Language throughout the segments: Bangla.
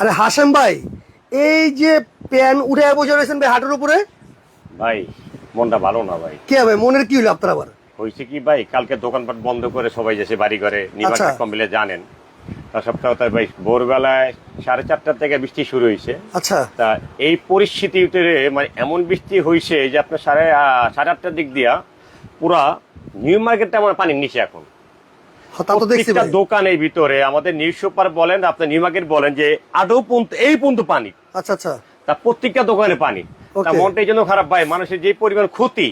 আরে হাসেম ভাই এই যে প্যান উঠে বসে রয়েছেন ভাই হাটের উপরে? ভাই মনটা ভালো না ভাই। কে ভাই মনের কি হলো আপনার আবার? হয়েছে কি ভাই কালকে দোকানপাট বন্ধ করে সবাই যেছে বাড়ি ঘরে আচ্ছা। কম্বিলে জানেন। তা সপ্তাহ ভাই ভোরবেলায় সাড়ে চারটার থেকে বৃষ্টি শুরু হয়েছে। আচ্ছা। তা এই পরিস্থিতিতে মানে এমন বৃষ্টি হয়েছে যে আপনার সাড়ে সাড়ে আটটার দিক দিয়া পুরা নিউ মার্কেটটা আমার পানির নিচে এখন। দোকানের ভিতরে আমাদের নিউজ সুপার বলেন আপনার নিউ মার্কেট বলেন যে আদৌ এই পর্যন্ত পানি। আচ্ছা আচ্ছা। তা প্রত্যেকটা দোকানে পানি। তা মনটা এই জন্য খারাপ ভাই। মানুষের যে পরিমাণ ক্ষতি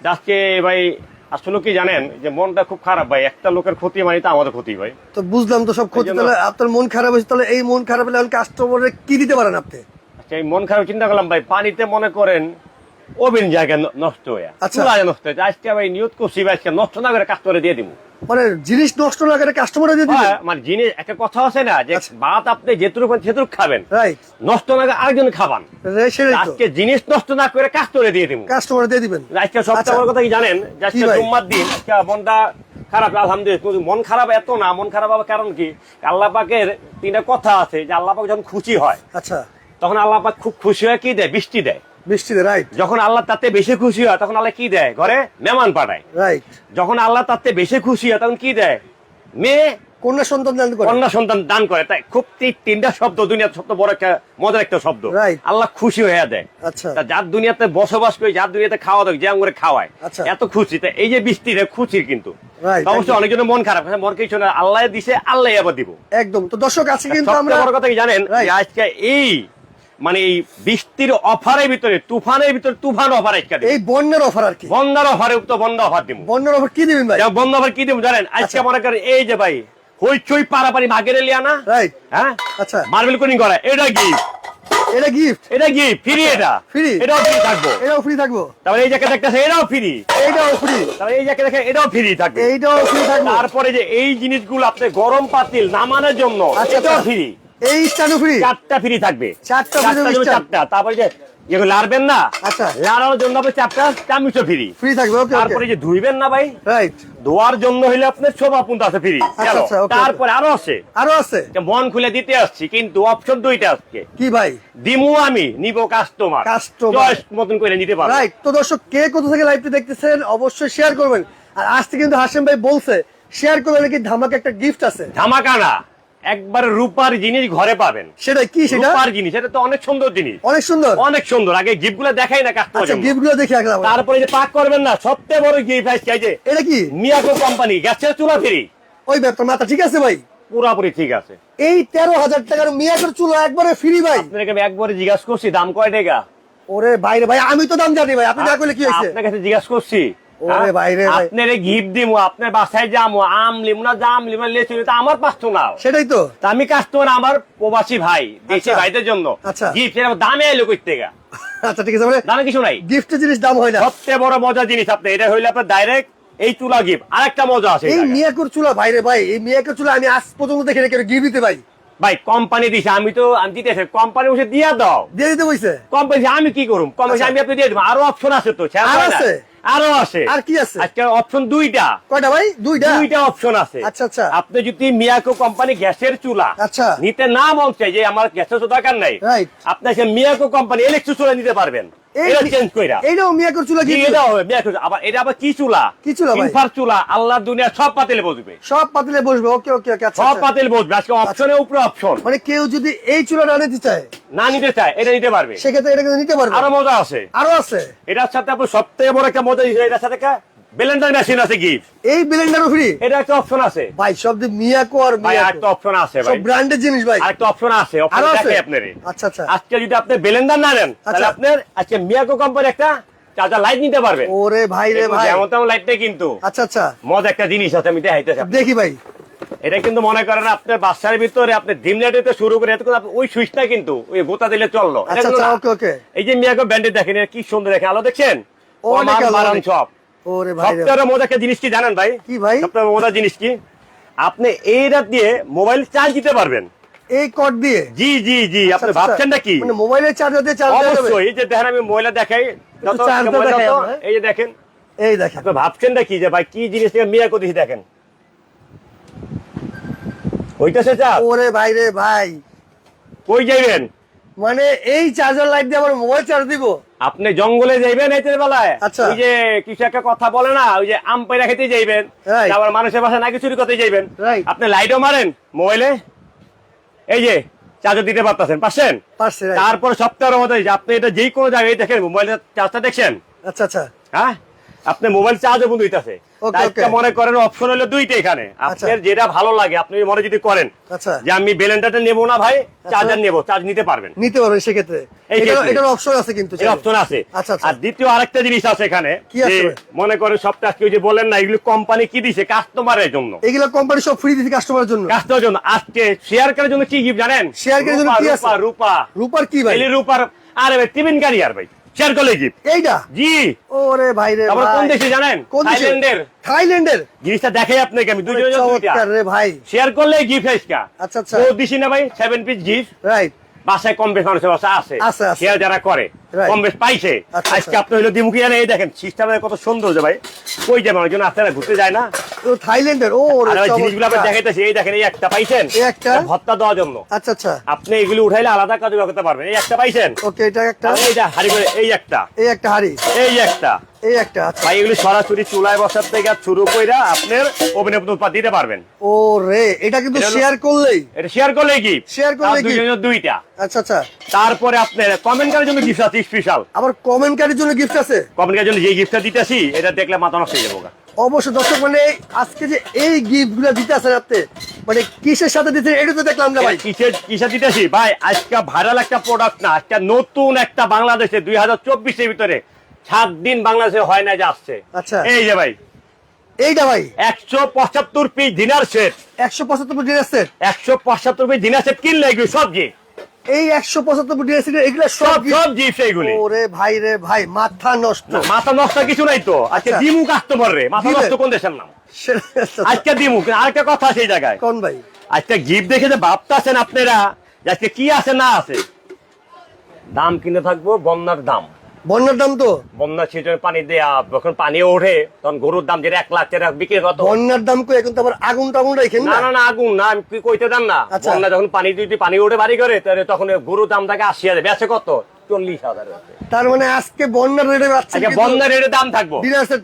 আজকে ভাই আসলে কি জানেন যে মনটা খুব খারাপ ভাই। একটা লোকের ক্ষতি মানে তো আমাদের ক্ষতি ভাই। তো বুঝলাম তো সব ক্ষতি। তাহলে আপনার মন খারাপ হয়েছে তাহলে এই মন খারাপ হলে কাস্টমারে কি দিতে পারেন আপনি? আচ্ছা এই মন খারাপ চিন্তা করলাম ভাই। পানিতে মনে করেন ওভেন জায়গা নষ্ট হয়ে আচ্ছা। চুলা নষ্ট হয়েছে আজকে ভাই নিয়ত করছি আজকে নষ্ট না করে কাস্টমারে দিয়ে দিব মানে জিনিস নষ্ট না করে কাস্টমারে দিয়ে দিবেন হ্যাঁ, মানে জিনিস একটা কথা আছে না যে আচ্ছা। ভাত আপনি যেটুকু পান সেটুকু খাবেন। নষ্ট না করে আরেকজন খাবান। আজকে জিনিস নষ্ট না করে কাস্টমারে দিয়ে দিব কাস্টমারে দিয়ে দিবেন। আজকে সবচেয়ে আচ্ছা। বড় কথা কি জানেন? আজকে জুম্মার দিন আজকে মনটা খারাপ আলহামদুলিল্লাহ। মন খারাপ এত না মন খারাপ হওয়ার কারণ কি? আল্লাহ পাকের তিনটা কথা আছে যে আল্লাহ পাক যখন খুশি হয় আচ্ছা। তখন আল্লাহ পাক খুব খুশি হয়ে কি দেয়? বৃষ্টি দেয়। রাইট যখন আল্লাহ তাতে বেশি খুশি হয় তখন আল্লাহ কি দেয়? ঘরে মেহমান পাঠায়। রাইট যখন আল্লাহ তাতে বেশি খুশি হয় তখন কি দেয়? মেয়ে কন্যা সন্তান দান করে। কন্যা সন্তান দান করে। তাই খুব তিনটা শব্দ দুনিয়ার সবচেয়ে বড় একটা মজার একটা শব্দ। আল্লাহ খুশি হয়ে দেয়। আচ্ছা। যার দুনিয়াতে বসবাস করে যার দুনিয়াতে খাওয়া দাওয়া যে করে খাওয়ায় আচ্ছা। এত খুশি। তা এই যে বৃষ্টিতে খুশির কিন্তু। একদম। অনেকজনের মন খারাপ। হ্যাঁ, মন কিছু না আল্লাহ দিছে আল্লাহ আবার দিব। একদম। তো দর্শক আছে কিন্তু আমরা কথা কি জানেন? আজকে এই মানে এই বৃষ্টির অফারের ভিতরে তুফানের ভিতরে তুফান অফার আজকে এই বন্যার অফার আর কি? বন্দার অফারে তো বন্ধ অফার দিব। বন্যার অফার কি দিবেন ভাই? বন্ধ অফার কি দিব জানেন? আজকে আচ্ছা। মনে করেন এই যে ভাই হইচই পারাপারি ভাগের লিয়া না? রাইট। হ্যাঁ? আচ্ছা। মার্বেল কোনিং করা এটা গিফট এটা গিফট এটা গিফট ফ্রি এটা। Free? এটাও ফ্রি থাকব। এটাও ফ্রি থাকব? তারপরে এই জ্যাকেট দেখতেছে এটাও ফ্রি এইটাও ফ্রি তারপরে এই জ্যাকেট দেখে এটাও ফ্রি থাকবে। এইটাও ফ্রি থাকব। তারপরে যে এই জিনিসগুলো আপনি গরম পাতিল নামানোর জন্য আচ্ছা, এটাও আচ্ছা। ফ্রি এই স্ট্যান্ডও ফ্রি চারটা ফ্রি থাকবে। চারটা free চারটা তারপরে যে লাড়বেন না আচ্ছা। লাড়ানোর জন্য আপনি চারটা চামচও ফ্রি ফ্রি থাকবে ওকে তারপরে যে ধুইবেন না ভাই রাইট ধোয়ার জন্য হইলে আপনার শোভা পুন্ত আছে ফ্রি আচ্ছা, আচ্ছা, তারপরে আরও আছে। আরও আছে? মন খুলে দিতে আসছি কিন্তু অপশন দুইটা আজকে। কি ভাই? দিমু আমি নিব কাস্টমার। চয়েস মতন করে নিতে পারব। রাইট তো দর্শক কে কোথা থেকে লাইভটি দেখতেছেন অবশ্যই শেয়ার করবেন। আর আজকে কিন্তু হাসিম ভাই বলছে শেয়ার করলে নাকি ধামাকা একটা গিফট আছে? ধামাকা না। একবার রূপার জিনিস ঘরে পাবেন। সেটা কি সেটা? রূপার জিনিস এটা তো অনেক সুন্দর জিনিস। অনেক সুন্দর। অনেক সুন্দর আগে গিফটগুলো দেখাই না কাস্টমার আচ্ছা গিফটগুলো দেখে তারপরে যে পাক করবেন না সবচেয়ে বড় গিফট আজকে এই যে এটা কি? মিয়াকো কোম্পানি গ্যাসের চুলা ফ্রি। ওই ব্যাপার মাথা ঠিক আছে ভাই? পুরাপুরি ঠিক আছে। এই তেরো হাজার টাকার মিয়াকের চুলো একবারে ফ্রি ভাই। আপনাকে আমি একবারে জিজ্ঞাসা করছি দাম কয় টাকা? ওরে বাইরে ভাই আমি তো দাম জানি ভাই আপনি না করলে কি হয়েছে? আপনার কাছে জিজ্ঞাসা করছি ওরে হ্যাঁ? ভাই রে গিফট দিমু আপনার বাসায় যামু আম লিমু না জাম লিমু আমার সেটাই তো। আমি কাস্টমার আমার প্রবাসী ভাই দেশি আচ্ছা। ভাইদের জন্য। আচ্ছা। গিফট এর দামে এলো কই থেকে আচ্ছা ঠিক আছে মানে দামে কিছু নাই। গিফটের জিনিস দাম হয় না। সবচেয়ে বড় মজার জিনিস আপনি এটা হইলে আপনার ডাইরেক্ট এই চুলা গিফট আরেকটা মজা আছে এই মিয়াকুর চুলা ভাইরে ভাই এই মিয়াকুর চুলা আমি আজ পর্যন্ত দেখে রেখে গিফট দিতে ভাই ভাই কোম্পানি দিছে আমি তো আমি দিতে কোম্পানি বসে দিয়া দাও। দিয়ে দিতে বইছে? কোম্পানি আমি কি করুম? কোম্পানি আচ্ছা। আমি আপনি দিয়ে দেবো আরও অপশন আছে তো হয়? আছে? আরও আছে আর কি আছে? আজকে অপশন দুইটা কয়টা ভাই দুইটা দুইটা অপশন আছে আচ্ছা, আচ্ছা। আপনি যদি মিয়াকো কোম্পানি গ্যাসের চুলা আচ্ছা। নিতে না মন চাই যে আমার গ্যাসের চুলা দরকার নাই. আপনি সে মিয়াকো কোম্পানি ইলেকট্রিক চুলা নিতে পারবেন এটা চেঞ্জ কইরা। এইটাও মিয়াকুর চুলা জি, এটা হবে মিয়াকো আবার এটা আবার কি চুলা? কি চুলা ভাই? ইনফার চুলা আল্লাহর দুনিয়া সব পাতিলে বসবে। সব পাতিলে বসবে ওকে ওকে ওকে আচ্ছা সব পাতিলে পাতিল বসবে। আজকে অপশনের উপরে অপশন মানে কেউ যদি এই চুলা না নিতে চায় না নিতে চায় এটা নিতে পারবে। সেক্ষেত্রে এটা কিন্তু নিতে পারবে। আরও মজা আছে। আরও আছে। এটার সাথে আপনার সব থেকে বড় একটা মজা এটার সাথে ব্লেন্ডার মেশিন আছে গিফট এই ব্লেন্ডারও ফ্রি এটা একটা অপশন আছে। ভাই সব যে মিয়াকো আর ভাই আরেকটা অপশন আছে সব ব্র্যান্ডের জিনিস ভাই। আরেকটা অপশন আছে অপশন আছে? আপনারে। আচ্ছা আচ্ছা। আজকে যদি আপনি ব্লেন্ডার না নেন তাহলে আচ্ছা। আপনার আজকে মিয়াকো কোম্পানি একটা চার্জার লাইট নিতে পারবেন ওরে ভাই রে ভাই। যেমন তেমন লাইট নেই কিন্তু। আচ্ছা আচ্ছা। মজা একটা জিনিস আছে আমি দেখাইতেছি। দেখি ভাই। এটা কিন্তু মনে করেন আপনার বাসার ভিতরে আপনি ডিম লাইট শুরু করে ওই সুইচটা কিন্তু ওই গোতা দিলে চলল। আচ্ছা আচ্ছা এই যে মিয়াকো ব্যান্ডে দেখেন কি সুন্দর দেখেন। আলো দেখছেন? অনেক। সব। ওরে ভাই সবচেয়ে মজা একটা জিনিস কি জানেন ভাই? কি ভাই? সবচেয়ে মজার জিনিস কি? আপনি এই রাত দিয়ে মোবাইল চার্জ দিতে পারবেন। এই কট দিয়ে? জি জি জি। আপনি আচ্ছা, ভাবছেন আচ্ছা। নাকি? মানে মোবাইলের চার্জার দিয়ে চার্জ অবশ্যই। এই যে দেখেন আমি মোবাইল দেখাই। এই যে দেখেন। এই দেখেন। আপনি ভাবছেন নাকি যে ভাই কি জিনিস থেকে মিয়া কোথায় দেখেন? ওইটা সে চাপ ওরে ভাই রে ভাই। কই যাইবেন? মানে এই চার্জার লাইট দিয়ে আমার মোবাইল চার্জ দিব? আপনি জঙ্গলে যাইবেন এতের বেলায়। আচ্ছা। ওই যে কিছু একটা কথা বলে না ওই যে আম পাইরা খেতে যাইবেন. আবার মানুষের বাসা নাকি চুরি করতে যাইবেন. আপনি লাইটও মারেন মোবাইলে। এই যে চার্জার দিতে পারতেছেন পারছেন? তারপরে তারপর সপ্তাহের মধ্যে আপনি এটা যেই কোনো জায়গায় দেখেন মোবাইলের চার্জটা দেখছেন? আচ্ছা আচ্ছা। হ্যাঁ? আপনি মোবাইল চার্জও বন্ধু হইতাছে। Okay, মনে করেন অপশন হলো দুইটা এখানে। আচ্ছা। আপনার যেটা ভালো লাগে আপনি মনে যদি করেন আচ্ছা। যে আমি বেলেন্ডারটা নেব না ভাই চার্জার নেব চার্জ নিতে পারবেন। নিতে পারবেন সেক্ষেত্রে। এটার। অপশন আছে কিন্তু অপশন আছে। আচ্ছা, আচ্ছা। আর দ্বিতীয় আরেকটা জিনিস আছে এখানে কি আছে মনে করেন সবটা কেউ যে বলেন না এগুলো কোম্পানি কি দিছে কাস্টমারের জন্য? এগুলো কোম্পানি সব ফ্রি দিচ্ছে কাস্টমারের জন্য। কাস্টমারের জন্য। আজকে শেয়ার করার জন্য কি গিফট জানেন? Share করার জন্য কি আছে? রূপা রূপা। রূপার কি ভাই? রূপার আরে ভাই টিফিন ক্যারিয়ার ভাই। শেয়ার করলে গিফট এইটা জি। ওরে ভাই রে তারপর কোন দেশে জানেন? কোন? থাইল্যান্ডের। থাইল্যান্ডের? জিনিসটা দেখাই আপনাকে আমি দুইজনের চমৎকার রে ভাই। শেয়ার করলে গিফট আজকা আচ্ছা, আচ্ছা। ও দিছি না ভাই সেভেন পিস গিফট রাইট বাসায় কম বেশ মানুষের বাসা আছে। শেয়ার যারা করে. কম বেশ পাইছে। আচ্ছা, আজকে আচ্ছা। আপনি হইল দিমুখী জানে এই দেখেন সিস্টেমে কত সুন্দর যে ভাই। কই যাবে মানুষজন আসতে না ঘুরতে যায় না। তো থাইল্যান্ডের ও জিনিসগুলো দেখাইতেছি এই দেখেন এই একটা পাইছেন। এই একটা? ভত্তা দেওয়ার জন্য। আচ্ছা আচ্ছা। আপনি এগুলো উঠাইলে আলাদা কাজে করতে পারবেন। এই একটা পাইছেন? ওকে এটা একটা? আর হাড়ি করে এই একটা। এই একটা হাড়ি। এই একটা। এই একটা আচ্ছা। ভাই এগুলি সরাসরি চুলায় বসার থেকে শুরু কইরা আপনার ওভেনে দিতে পারবেন। ও রে এটা কিন্তু শেয়ার করলেই। এটা শেয়ার করলে কি? Share করলে gift। দুইজনের দুইটা। আচ্ছা আচ্ছা। তারপরে আপনার কমেন্ট করার জন্য গিফট আছে স্পেশাল আবার কমেন্টকারীর জন্য গিফট আছে? কমেন্ট করার জন্য যে গিফটটা দিতেছি এটা দেখলে মাথা নষ্ট হয়ে যাব গা। অবশ্যই দর্শক মানে আজকে যে এই গিফটগুলো দিতে আছেন আপনি মানে কিসের সাথে দিচ্ছেন এটা তো দেখলাম না ভাই। কিসের কিসের দিতেছি? ভাই আজকে ভাইরাল একটা প্রোডাক্ট না আজকে নতুন একটা বাংলাদেশে দুই হাজার চব্বিশের ভিতরে সাত দিন বাংলাদেশে হয় না যে আসছে। আচ্ছা। এই যে ভাই। এইটা ভাই? একশো পঁচাত্তর পিস ডিনার সেট একশো পঁচাত্তর ডিনার সেট একশো পঁচাত্তর পিস ডিনার সেট কিনলে এগুলো সব gift। এই একশো পঁচাত্তর ডিনার সেট এগুলো সব সব gift। সব জিপ সেইগুলি ওরে ভাই রে ভাই মাথা নষ্ট। মাথা নষ্ট কিছু নাই তো। আজকে আচ্ছা। দিমু কাস্টমার রে। মাথা নষ্ট কোন দেশের নাম? আজকে দিমু আরেকটা কথা আছে জায়গায়। কোন ভাই? আজকে গিফট দেখে যে ভাবতেছেন আপনারা আজকে কি আছে না আছে? দাম কিনে থাকব বন্যার দাম। বন্যার দাম তো? বন্যা সিজনে পানি দেয়া যখন পানি ওঠে তখন গরুর দাম যেটা এক লাখ টাকা বিক্রি কত বন্যার দাম কই? এখন তো আবার আগুন টাগুন রাখেন না? না না আগুন না আমি কি কইতে দেন না? আচ্ছা। বন্যা যখন পানি যদি পানি ওঠে বাড়ি করে তাহলে তখন গরুর দাম থাকে আশি হাজার। বেচে কত? চল্লিশ হাজার তার মানে আজকে বন্যার রেটে পাচ্ছেন আজকে বন্যা রেটে দাম থাকব।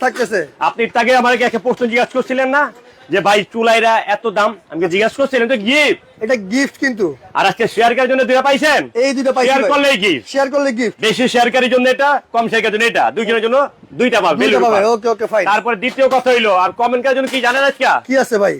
থাকতেছে। আপনি তাকে আমাকে একটা প্রশ্ন জিজ্ঞাসা করছিলেন না? যে ভাই চুলাইরা এত দাম? আমি জিজ্ঞাসা করছিলেন তো গিফট এটা গিফট কিন্তু। আর আজকে শেয়ার করার জন্য দুটা পাইছেন? এই দুটো পাইছি শেয়ার ভাই। করলেই গিফট শেয়ার করলে গিফট বেশি শেয়ারকারীর জন্য এটা কম শেয়ারকারীর জন্য এটা। দুইজনের জন্য দুইটা পাবে দুইটা। ওকে ওকে ফাইন তারপরে দ্বিতীয় কথা হইল আর কমেন্ট করার জন্য কি জানেন আজকে? কি আছে ভাই?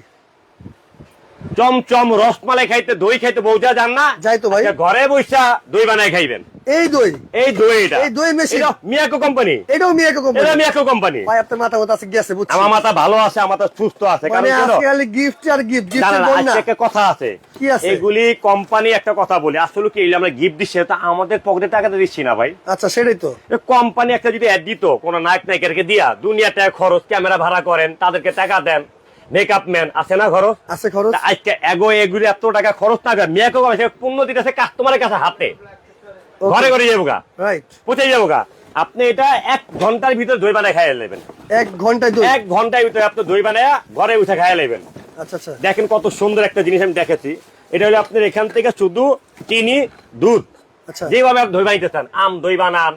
চমচম রসমালাই খাইতে দই খাইতে বৌজা জান না যাই তো ভাই। ঘরে বসা দই বানাই খাইবেন। এই দই। এই দই এটা। এই দই? এটা মিয়াকো কোম্পানি। এটাও মিয়াকে এটা মিয়াকো কোম্পানি। ভাই আপনার মাথা কথা আছে গেছে আমার মাথা ভালো আছে আমার মাথা সুস্থ আছে। কারণ মানে কেন? আজকে খালি গিফট আর গিফট না, না, একটা কথা আছে। কি আছে? এগুলি কোম্পানি একটা কথা বলি। আসলে কি আমরা গিফট দিচ্ছি তা আমাদের পকেটে টাকা দিচ্ছি না ভাই। আচ্ছা সেটাই তো। কোম্পানি একটা যদি অ্যাড দিত কোন নায়ক নায়িকাকে দিয়া দুনিয়া টাকা খরচ ক্যামেরা ভাড়া করেন তাদেরকে টাকা দেন। মেকআপ ম্যান আছে না খরচ? আছে খরচ। আজকে এগো এগুলি এত টাকা খরচ না মেয়েকে সে পূর্ণ দিতেছে কাস্টমারের কাছে হাতে। ঘরে ঘরে যাব গা। রাইট পৌঁছে যাব গা? আপনি এটা এক ঘণ্টার ভিতরে দই বানায় খাইয়ে নেবেন। এক ঘন্টায় দই? এক ঘণ্টার ভিতরে আপনি দই বানায় ঘরে উঠে খাইয়ে নেবেন। আচ্ছা আচ্ছা। দেখেন কত সুন্দর একটা জিনিস আমি দেখেছি এটা হলো আপনার এখান থেকে শুধু চিনি দুধ। আচ্ছা। যেভাবে আপনি দই বানাইতে চান আম দই বানান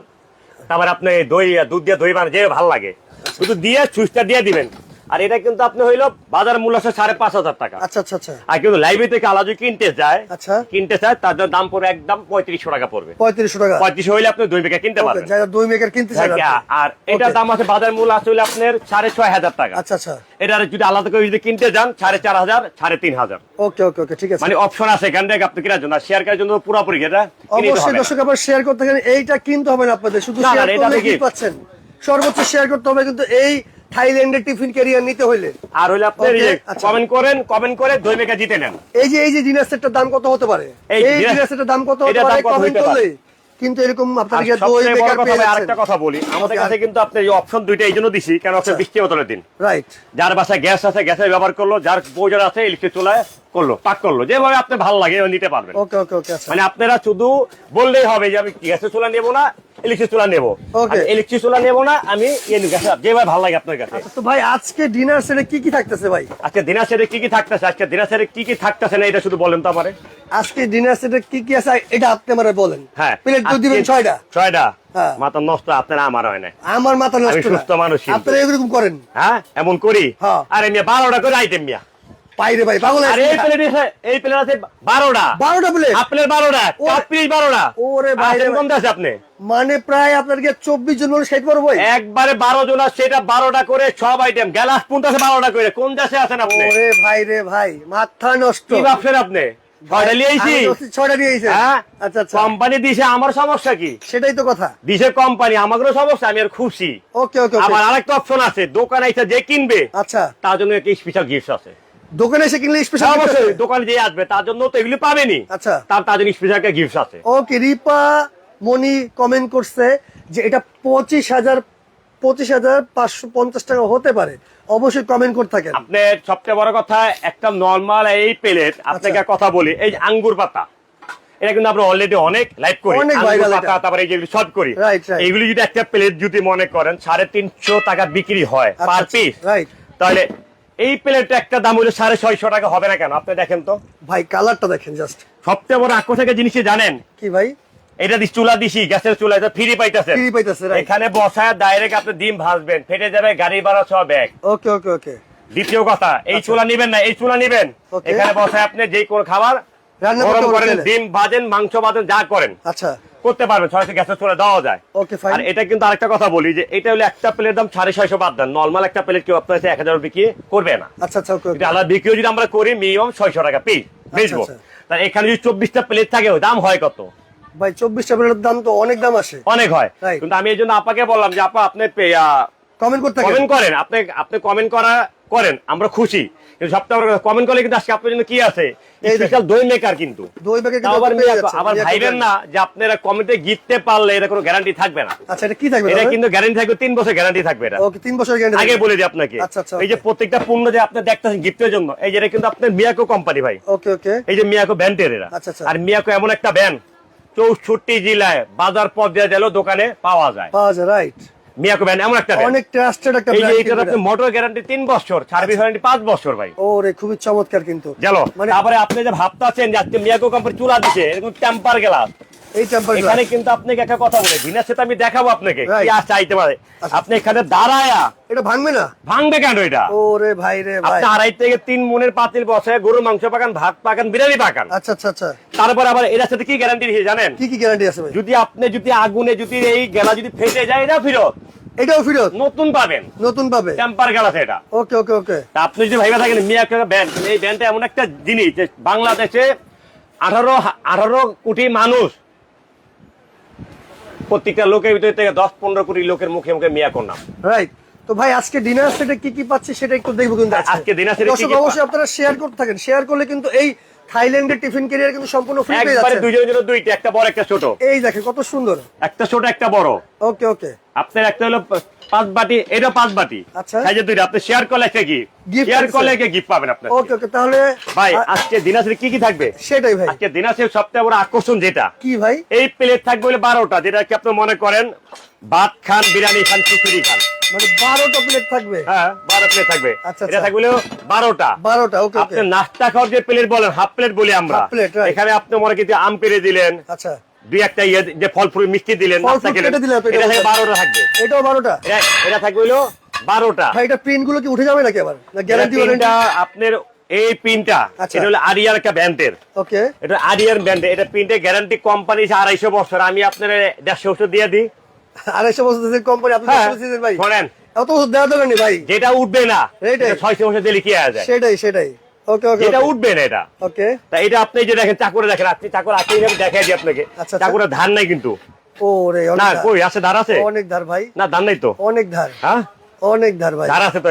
তারপর আপনি দই দুধ দিয়ে দই বানান যে ভালো লাগে। শুধু দিয়ে সুইচটা দিয়ে দিবেন। আর এটা কিন্তু আপনি হইল বাজার মূল্য আছে সাড়ে পাঁচ হাজার টাকা। আচ্ছা আচ্ছা আচ্ছা। আর কিন্তু লাইব্রেরি থেকে আলাদা কিনতে যায় আচ্ছা। কিনতে চায় তার জন্য দাম পড়বে একদম পঁয়ত্রিশশো টাকা পড়বে। পঁয়ত্রিশশো টাকা। পঁয়ত্রিশ হইলে আপনি দুই বিঘা কিনতে পারবেন। দই মেকার কিনতে আর এটার দাম আছে বাজার মূল্য আছে হইলে আপনার সাড়ে ছয় হাজার টাকা। আচ্ছা আচ্ছা। এটা যদি আলাদা করে যদি কিনতে যান সাড়ে চার হাজার সাড়ে তিন হাজার। ওকে ওকে ওকে ঠিক আছে। মানে অপশন আছে এখান থেকে আপনি কেনার জন্য শেয়ার করার জন্য পুরোপুরি এটা অবশ্যই দর্শক আবার শেয়ার করতে গেলে এইটা কিনতে হবে না আপনাদের শুধু শেয়ার করলে কি পাচ্ছেন। সর্বোচ্চ শেয়ার করতে হবে কিন্তু এই থাইল্যান্ডের টিফিন ক্যারিয়ার নিতে হইলে। আর হইলে আপনার Okay, আচ্ছা। কমেন্ট করেন কমেন্ট করে দই মেকা জিতে নেন। এই যে এই যে ডিনার সেটটার দাম কত হতে পারে? এই ডিনার সেটটার দাম কত হতে পারে? কমেন্ট করলে কিন্তু এরকম আর আপনাদেরকে দই কথা পেয়ে যাচ্ছেন আরেকটা কথা বলি। আমাদের কাছে কিন্তু আপনার এই অপশন দুইটা এই জন্য দিছি কেন হচ্ছে আচ্ছা। বৃষ্টি বোতলের দিন। রাইট যার বাসায় গ্যাস আছে গ্যাসের ব্যবহার করল যার বউজার আছে ইলেকট্রিক চুলায় করল পাক করল। যেভাবে আপনার ভালো লাগে নিতে পারবেন। ওকে ওকে ওকে আচ্ছা। মানে আপনারা শুধু বললেই হবে যে আমি গ্যাসের চুলা নেব না ইলেকট্রিক চুলা নেব। ইলেকট্রিক চুলা নেব না আমি গ্যাস যেভাবে ভালো লাগে আপনার কাছে আচ্ছা, তো ভাই আজকে ডিনার সেটে কি কি থাকতেছে ভাই? আজকে দিনার সেরে কি কি থাকতেছে? আজকে দিনার সেরে কি কি থাকতেছে না এটা শুধু বলেন তো আমারে। আজকে ডিনার সেটে কি কি আছে এটা আপনি আমারে বলেন। হ্যাঁ প্লেট আজকে দিবেন ছয়টা। ছয়টা। হ্যাঁ। মাথা নষ্ট আপনার আমার হয় না আমার মাথা নষ্ট আমি সুস্থ মানুষ। আপনারা এরকম করেন। হ্যাঁ এমন করি। হ্যাঁ। আরে মিয়া বারোটা করে আইটেম মিয়া। পাইরে ভাই পাগল আর এই প্লেট এই প্লেট আছে প্লেট আপনার পিস ওরে ভাই আপনি? মানে প্রায় আপনার কি চব্বিশ জন মানুষ খাইতে পারব একবারে বারো জন আর সেটা বারোটা করে সব আইটেম গ্যালাস পুনটাছে বারোটা করে? কোন দেশে আছেন আপনি? ওরে ভাই রে ভাই মাথা নষ্ট। কি ভাবছেন আপনি? আইছেন। হ্যাঁ? আচ্ছা আচ্ছা। কোম্পানি দিছে আমার সমস্যা কি? সেটাই তো কথা। দিছে কোম্পানি আমাদেরও সমস্যা আমি আর খুশি। ওকে ওকে ওকে আরেকটা অপশন আছে দোকান আইসা যে কিনবে আচ্ছা। তার জন্য একটা স্পেশাল গিফট আছে। দোকানে এসে কিনলে স্পেশাল অবশ্যই দোকানে যে আসবে তার জন্য তো এগুলি পাবেনি। আচ্ছা। তার তার জন্য স্পেশাল একটা গিফট আছে। ওকে রিপা মনি কমেন্ট করছে যে এটা পঁচিশ হাজার পঁচিশ হাজার পাঁচশো পঞ্চাশ টাকা হতে পারে। অবশ্যই কমেন্ট করতে থাকেন। আপনি সবচেয়ে বড় কথা একটা নর্মাল এই প্লেট আপনাকে আচ্ছা। কথা বলি এই আঙ্গুর পাতা এটা কিন্তু আমরা অলরেডি অনেক লাইভ করি। পাতা তারপরে যেগুলো শর্ট করি. এইগুলি যদি একটা প্লেট যদি মনে করেন সাড়ে তিনশো টাকা বিক্রি হয় আচ্ছা, পার আচ্ছা, পিস তাহলে এই প্লেটটা একটা দাম হলো সাড়ে ছয়শো টাকা হবে না কেন? আপনি দেখেন তো। ভাই কালারটা দেখেন জাস্ট সবচেয়ে বড় আকর্ষকের জিনিস জানেন? কি ভাই? এটা দিস চুলা দিছি গ্যাসের চুলা এটা ফ্রি পাইতেছেন। ফ্রি পাইতেছে এখানে বসায় ডাইরেক্ট আপনি ডিম ভাজবেন ফেটে যাবে গাড়ি ভাড়া সব ব্যাগ। ওকে ওকে ওকে দ্বিতীয় কথা এই আচ্ছা। চুলা নিবেন না এই চুলা নিবেন. এখানে বসায় আপনি যে কোন খাবার গরম করেন ডিম ভাজেন মাংস ভাজেন যা করেন। আচ্ছা। করতে পারবেন সরাসরি গ্যাসের চুলা দেওয়া যায়। ওকে ফাইন আর এটা কিন্তু আরেকটা কথা বলি যে এটা হলো একটা প্লেটের দাম সাড়ে ছয়শো বাদ দেন। নর্মাল একটা প্লেট কেউ আপনার এক হাজার বিক্রি করবে না। আচ্ছা আচ্ছা ওকে এটা আলাদা বিক্রিও যদি আমরা করি মিনিমাম ছয়শো টাকা পিস বেচবো। আচ্ছা। তার এখানে যদি চব্বিশটা প্লেট থাকে দাম হয় কত? ভাই চব্বিশটা প্লেটের দাম তো অনেক দাম আসে। অনেক হয়। কিন্তু আমি এই জন্য আপনাকে বললাম যে আপা আপনি কমেন্ট করতে কমেন্ট করেন। আপনি আপনি কমেন্ট করা করেন আমরা খুশি। সবটা কমেন্ট করলে কিন্তু আজকে আপনার জন্য কি আছে? এই স্পেশাল দই মেকার কিন্তু। দই ব্যাগে তাও আবার পেয়ে মিয়া- যাচ্ছে, আবার ভাইবেন না যে আপনারা কমেন্টে জিততে পারলে এটা কোনো গ্যারান্টি থাকবে না। আচ্ছা এটা কি থাকবে এটা কিন্তু গ্যারান্টি থাকবে তিন বছর গ্যারান্টি থাকবে এটা। ওকে তিন বছর গ্যারান্টি আগে বলে দিই আপনাকে। আচ্ছা, আচ্ছা, এই যে প্রত্যেকটা পণ্য যে আপনি দেখতেছেন গিফটের জন্য এই যে এটা কিন্তু আপনার মিয়াকো কোম্পানি ভাই। ওকে ওকে। এই যে মিয়াকো ব্যান্ডের এরা। আর মিয়াকো এমন একটা ব্যান্ড চৌষট্টি জেলায় বাজার পর্যায়ে গেলেও দোকানে পাওয়া যায়। পাওয়া যায় রাইট মিয়াকো ব্যান্ড এমন একটা অনেক ট্রাস্টেড একটা এই brand এটার আপনি মোটর গ্যারান্টি তিন বছর সার্ভিস ওয়ারেন্টি পাঁচ বছর ভাই। ও রে খুবই চমৎকার কিন্তু। গেল মানে তারপরে আপনি যে ভাবতেছেন যে আজকে মিয়াকো কোম্পানি চুলা দিছে এরকম টেম্পার গ্লাস এই টেম্পার এখানে কিন্তু আপনাকে একটা কথা বলে দিনের সাথে আমি দেখাবো আপনাকে। কি আর চাইতে পারে? আচ্ছা। আপনি এখানে দাঁড়ায়া। এটা ভাঙবে না? ভাঙবে কেন এটা? ও রে ভাই রে ভাই। আপনি আড়াই থেকে তিন মনের পাতিল বসে গরুর মাংস পাকান ভাত পাকান বিরিয়ানি পাকান। আচ্ছা আচ্ছা আচ্ছা। তারপর আবার এটার সাথে কি গ্যারান্টি দিয়েছে জানেন? কি কি গ্যারান্টি আছে ভাই? যদি আপনি যদি আগুনে যদি এই গেলা যদি ফেটে যায় এটা ফিরত। এটাও ফেরত? নতুন পাবেন। নতুন পাবে? টেম্পার গেলাস এটা। ওকে ওকে ওকে। আপনি যদি ভাইবা থাকেন মিয়া ব্যান্ড। এই ব্যান্ডটা এমন একটা জিনিস যে বাংলাদেশে আঠারো আঠারো কোটি মানুষ প্রত্যেকটা লোকের ভিতরে থেকে দশ পনেরো কোটি লোকের মুখে মুখে মিয়াকোর নাম রাইট তো ভাই আজকে ডিনার সেটে কি কি পাচ্ছি সেটা একটু দেখব কিন্তু আজকে। ডিনার সেটে অবশ্যই আপনারা শেয়ার করতে থাকেন শেয়ার করলে কিন্তু এই থাইল্যান্ডের টিফিন ক্যারিয়ার কিন্তু সম্পূর্ণ ফ্রি পেয়ে একবারে যাচ্ছে দুইজনের জন্য দুইটা একটা বড় একটা ছোট। এই দেখেন কত সুন্দর। একটা ছোট একটা বড়। ওকে ওকে। আপনার একটা হলো পাঁচ বাটি এটা পাঁচ বাটি। আচ্ছা। সাইজে দুইটা আপনি শেয়ার করলে একটা গিফট শেয়ার। করলে একটা গিফট পাবেন আপনার। ওকে ওকে তাহলে ভাই আজকে দিনাসের কি কি থাকবে? সেটাই ভাই। আজকে দিনাসের সবচেয়ে বড় আকর্ষণ যেটা? কি ভাই? এই প্লেট থাকবে হলো বারোটা যেটা কি আপনি মনে করেন ভাত খান বিরিয়ানি খান খিচুড়ি খান। মানে বারোটা প্লেট থাকবে। হ্যাঁ প্লেট থাকবে। আচ্ছা, এটা আচ্ছা। থাকবে হলো বারোটা। বারোটা ওকে ওকে আপনি নাস্তা খাওয়ার যে প্লেট বলেন হাফ প্লেট বলি আমরা। Half plate, right. এখানে আপনি মনে কিন্তু আম পেরে দিলেন আচ্ছা। দুই একটা ইয়ে যে ফল ফুল মিষ্টি দিলেন নাস্তা খেলেন। কেটে দিলেন আপনি, এটা এটা থেকে থাকবে। এটাও বারোটা? এটা- এটা থাকবে হলো বারোটা। ভাই এটা প্রিন্টগুলো কি উঠে যাবে নাকি আবার? না গ্যারান্টি ওয়ারেন্টি আপনার এই পিনটা। এটা হলো আরিয়ার একটা ব্যান্ডের। ওকে এটা আরিয়ার এটা গ্যারান্টি কোম্পানি আড়াইশো বছর। আমি আপনার দেড়শো বছর দিয়ে দিই। আড়াইশো বছর কোম্পানি আপনি হ্যাঁ। ভাই। শোনেন এত বছর দেওয়া দরকার নেই ভাই। যেটা উঠবে না এইটাই। ছয়শো বছর দিলে কি সেটাই সেটাই। ওকে ওকে যেটা উঠবে না এটা। ওকে। তা এটা আপনি যে দেখেন চাকুরে দেখেন আপনি চাকুর আছে দেখাই দিই আপনাকে। আচ্ছা। চাকুরে ধার নাই কিন্তু। ও না কই আছে ধার আছে? অনেক ধার ভাই। না ধার নাই তো। অনেক ধার। হ্যাঁ? অনেক ধার ভাই। ধার আছে তো।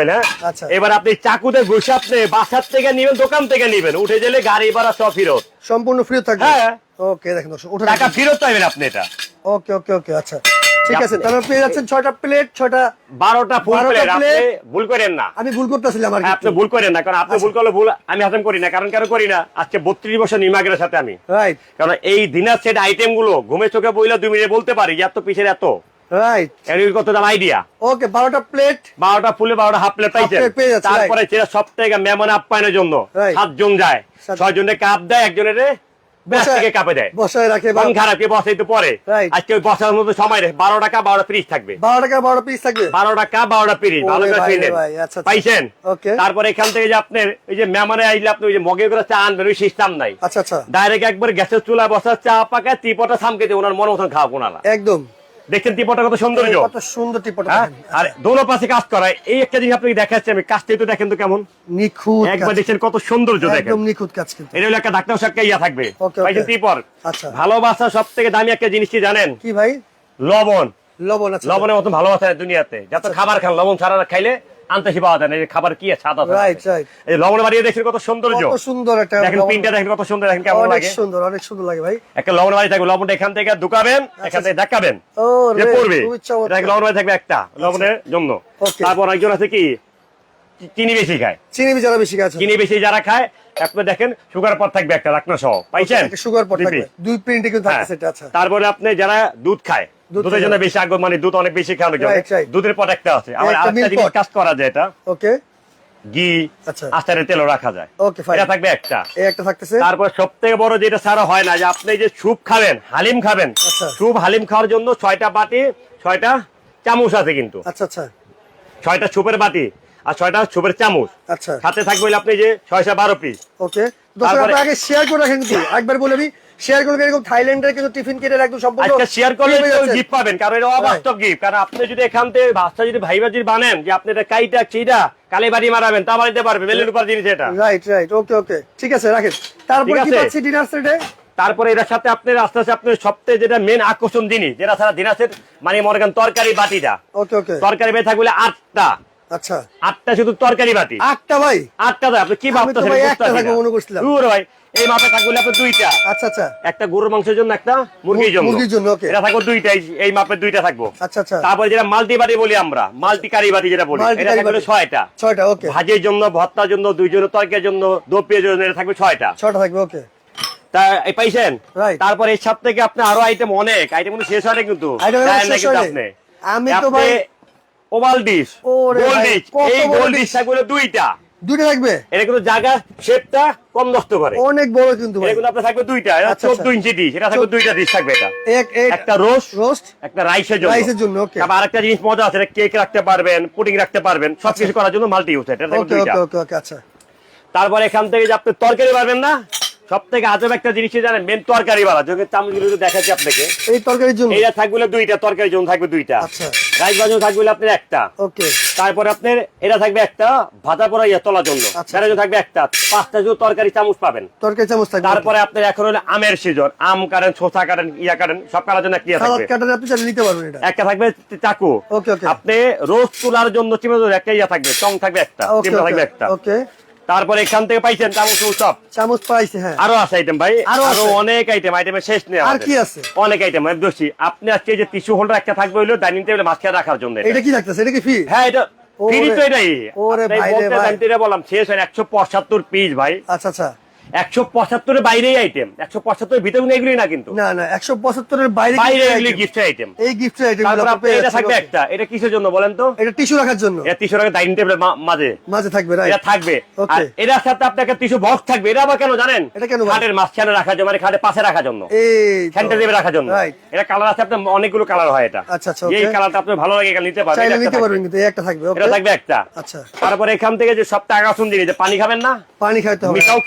এবার আপনি চাকুতে বসে আপনি বাসার থেকে নিবেন দোকান থেকে নিবেন উঠে গেলে গাড়ি ভাড়া সব ফেরত। সম্পূর্ণ ফ্রি থাকবে। হ্যাঁ। ওকে দেখেন টাকা ফেরত পাইবেন আপনি এটা। ওকে ওকে ওকে আচ্ছা। ঠিক আছে তাহলে পেয়ে যাচ্ছেন ছয়টা প্লেট ছয়টা বারোটা ফুল প্লেট আপনি ভুল করেন না। আমি ভুল করতেছিলাম আর হ্যাঁ, আপনি ভুল করেন না কারণ আপনি আচ্ছা। ভুল করলে ভুল আমি হাসান করি না কারণ কেন করি না? আজকে বত্রিশ বছর নির্মাগের সাথে আমি। রাইট কারণ এই দিনার সেট আইটেমগুলো ঘুমে চোখে বইলে দুই মিনিটে বলতে পারি যে এত পিসের এত। রাইট এর কত দাম আইডিয়া ওকে বারোটা প্লেট বারোটা ফুলে বারোটা হাফ প্লেট তারপরে সেটা সব থেকে মেহমান আপ্যায়নের জন্য সাতজন যায়। ছয় জনের কাপ দেয় একজনের কাপে দেয় বসায় রাখে খারাপ বসাই তো পরে। আজকে ওই বসার মতো সময় রে বারো টাকা বারোটা পিস থাকবে। বারো টাকা বারোটা পিস থাকবে। বারো টাকা বারোটা পিরিচ ভালো করে আচ্ছা, আচ্ছা। পাইছেন? তারপরে এখান থেকে যে আপনার ওই যে মেমানে আইলে আপনি ওই যে মগে করে চা আনবেন ওই সিস্টেম নাই। আচ্ছা আচ্ছা। ডাইরেক্ট একবার গ্যাসের চুলা বসার চা পাকা ত্রিপটা সামকে দিয়ে ওনার মন মতন খাওয়া কোনালা একদম। দেখছেন টিপটা কত সুন্দর কত সুন্দর টিপটা হ্যাঁ? আর দোনো পাশে কাজ করায় এই একটা জিনিস আপনাকে দেখাচ্ছি আমি। কাজটাই তো দেখেন তো কেমন। নিখুঁত একবার। দেখছেন কত সৌন্দর্য দেখেন। একদম নিখুঁত কাজ কিন্তু। এটা হলো একটা ডাক্তার সাক্ষা ইয়া থাকবে. পাইছেন আচ্ছা। ভালোবাসা সব থেকে দামি একটা জিনিস কি জানেন? কি ভাই? লবণ। লবণ আছে লবণের মতন ভালোবাসা দুনিয়াতে। যত খাবার খান লবণ ছাড়া খাইলে আন্তাসি পাওয়া যায় না এই খাবার কি আছে সাদা রাইট রাইট এই লবণ বাড়িয়ে দেখছেন কত সৌন্দর্য কত সুন্দর একটা দেখেন পিনটা দেখেন কত সুন্দর দেখেন কেমন অনেক সুন্দর অনেক সুন্দর লাগে ভাই। একটা লবণ বাড়ি থাকবে লবণটা এখান থেকে ঢুকাবেন এখান থেকে দেখাবেন। ও রে, পড়বে। এটা লবণ বাড়ি থাকবে একটা লবণের জন্য। তারপর একজন আছে কি? চিনি বেশি খায়। চিনি যারা বেশি খাচ্ছে চিনি বেশি যারা খায় আপনি দেখেন সুগার পর থাকবে একটা রাখনা সহ পাইছেন? সুগার পট থাকবে। দুই প্রিন্টে কিন্তু হ্যাঁ। থাকছে আচ্ছা। তারপরে আপনি যারা দুধ খায় দুধের জন্য বেশি আগ্রহ মানে দুধ অনেক বেশি খাওয়ানো যায় right. দুধের পট একটা আছে। আরেকটা জিনিস কাজ করা যায় এটা। ওকে। ঘি আচ্ছা। আচারের তেলও রাখা যায়। ওকে এটা থাকবে একটা। একটা থাকতেছে। তারপর সব থেকে বড় যেটা ছাড়া হয় না যে আপনি যে স্যুপ খাবেন হালিম খাবেন আচ্ছা। স্যুপ হালিম খাওয়ার জন্য ছয়টা বাটি ছয়টা চামচ আছে কিন্তু। আচ্ছা আচ্ছা। ছয়টা সুপের বাটি আর ছয়টা সুপের চামচ। আচ্ছা। সাথে থাকবে আপনি যে ছয়শো বারো পিস ওকে। আগে শেয়ার করে রাখেন একবার বলে দিই শেয়ার করে এরকম থাইল্যান্ডের কিন্তু টিফিন কেটে একদম সম্পূর্ণ আজকে শেয়ার করলে হয়ে। গিফট পাবেন কারণ এটা অবাস্তব গিফট কারণ আপনি যদি এখান থেকে বাচ্চা যদি বানেন যে আপনি এটা কাইটা চিটা মারাবেন তা পারবে উপর জিনিস এটা। রাইট রাইট ওকে ওকে ঠিক আছে রাখেন। তারপরে কি পাচ্ছি ডিনার সেটে তারপরে এটার সাথে আপনার আস্তে আস্তে আপনার সবথেকে যেটা মেন আকর্ষণ জিনিস যেটা সারা দিনাসের মানে মনে করেন তরকারি বাটিটা। ওকে ওকে তরকারি বেয়ে থাকবে আটটা। আচ্ছা। আটটা শুধু তরকারি বাটি। আটটা ভাই? আটটা দেয় আপনি কি ভাবতেছেন ভাই একটা থাকবে মনে করছিলাম। দূর ভাই এই মাপে থাকবে আপনার দুইটা। আচ্ছা আচ্ছা। একটা গরুর মাংসের জন্য একটা মুরগির জন্য। মুরগির জন্য, okay. এটা থাকবে দুইটা এই- এই মাপের দুইটা থাকব। আচ্ছা আচ্ছা। তারপরে যেটা মাল্টি বাটি বলি আমরা মাল্টি কারি বাটি যেটা বলি এটা থাকবে ছয়টা। ছয়টা ওকে। ভাজির জন্য ভর্তার জন্য দুইজনের তরকারির জন্য দোপিয়ের জন্য এটা থাকবে ছয়টা। ছয়টা থাকবে ওকে। তা এই পাইছেন. তারপর এর সাথে থেকে আপনি আরও আইটেম অনেক। আইটেম শেষ হয় না কিন্তু। আপনি। আমি তো ভাই ওভাল ডিশ। গোল ডিশ। এই গোল ডিশ। থাকবে দুইটা। দুইটা থাকবে? এটা কিন্তু জায়গা শেপটা কম নষ্ট করে। অনেক বড় কিন্তু ভাই। এটা কিন্তু আপনার থাকবে দুইটা এটা আচ্ছা, চোদ্দ আচ্ছা। ইঞ্চি ডিশ এটা থাকবে দুইটা ডিশ থাকবে এটা। এক এক একটা রোস্ট রোস্ট একটা রাইসের জন্য। রাইসের জন্য ওকে তারপর আরেকটা জিনিস মজা আছে কেক রাখতে পারবেন পুডিং রাখতে পারবেন সবকিছু করার জন্য মাল্টি ইউজ এটা থাকবে দুইটা। ওকে ওকে ওকে আচ্ছা। তারপর এখান থেকে যে আপনি তরকারি পারবেন না সব থেকে আজব একটা জিনিস জানেন মেন তরকারি বালা যোগে চামচগুলো একটু দেখাচ্ছি আপনাকে। এই তরকারির জন্য? এইটা থাকবে দুইটা তরকারির জন্য থাকবে দুইটা। আচ্ছা। রাইস বাজন থাকবে আপনার একটা। ওকে। তারপরে আপনার এটা থাকবে একটা ভাজা পড়া ইয়া তোলার জন্য। আচ্ছা। সেটার জন্য থাকবে একটা। পাঁচটা জন্য তরকারি চামচ পাবেন। তরকারি চামচ থাকবে। তারপরে আপনার এখন হলো আমের সিজন। আম কাটেন শসা কাটেন ইয়া কাটেন সব কাটার জন্য একটা থাকবে। কাটারে আপনি চাইলে নিতে পারবেন এটা। একটা থাকবে চাকু। ওকে ওকে। আপনি রোজ তোলার জন্য চিমে একটা ইয়া থাকবে চং থাকবে একটা থাকবে একটা। ওকে। তারপরে এখান থেকে পাইছেন চামচ সব? চামচ পাইছে হ্যাঁ। আরও আছে আইটেম ভাই। আরও অনেক আইটেম আইটেমের শেষ নেই আর কি আছে? অনেক আইটেম আমি দোষী আপনি আজকে যে টিস্যু হোল্ডার একটা থাকবে হইল ডাইনিং টেবিলে মাছ খেয়ে রাখার জন্য এটা। কি থাকতেছে? এটা কি ফি হ্যাঁ এটা ফ্রি তো এটাই। ওরে ভাই বলতে। আমি বললাম শেষ হয় একশো পঁচাত্তর পিস ভাই। আচ্ছা আচ্ছা। একশো পঁচাত্তরের বাইরেই আইটেম একশো পঁচাত্তরের ভিতরে কোনো এগুলি না কিন্তু। না না একশো পঁচাত্তরের বাইরে বাইরে এগুলি আইটেম এই গিফটের আইটেম তারপর এটা থাকবে একটা। এটা কিসের জন্য বলেন তো? এটা টিস্যু রাখার জন্য। এটা তিনশো টাকা ডাইনিং টেবিলের মাঝে। মাঝে থাকবে এটা থাকবে। আর সাথে আপনাকে টিস্যু বক্স থাকবে। এটা আবার কেন জানেন? এটা কেন খাটের মাঝখানে রাখার জন্য মানে খাটের পাশে রাখার জন্য। এই দেবে রাখার জন্য। এটা কালার আছে আপনার অনেকগুলো কালার হয় এটা। আচ্ছা, আচ্ছা, এই. কালারটা আপনার ভালো লাগে এটা নিতে পারবেন। চাইলে নিতে একটা পারবেন। কিন্তু একটা থাকবে এটা থাকবে একটা। আচ্ছা। তারপরে এখান থেকে যে সব টাকা শুন দিন যে পানি খাবেন না? পানি খাইতে হবে। মিঠাও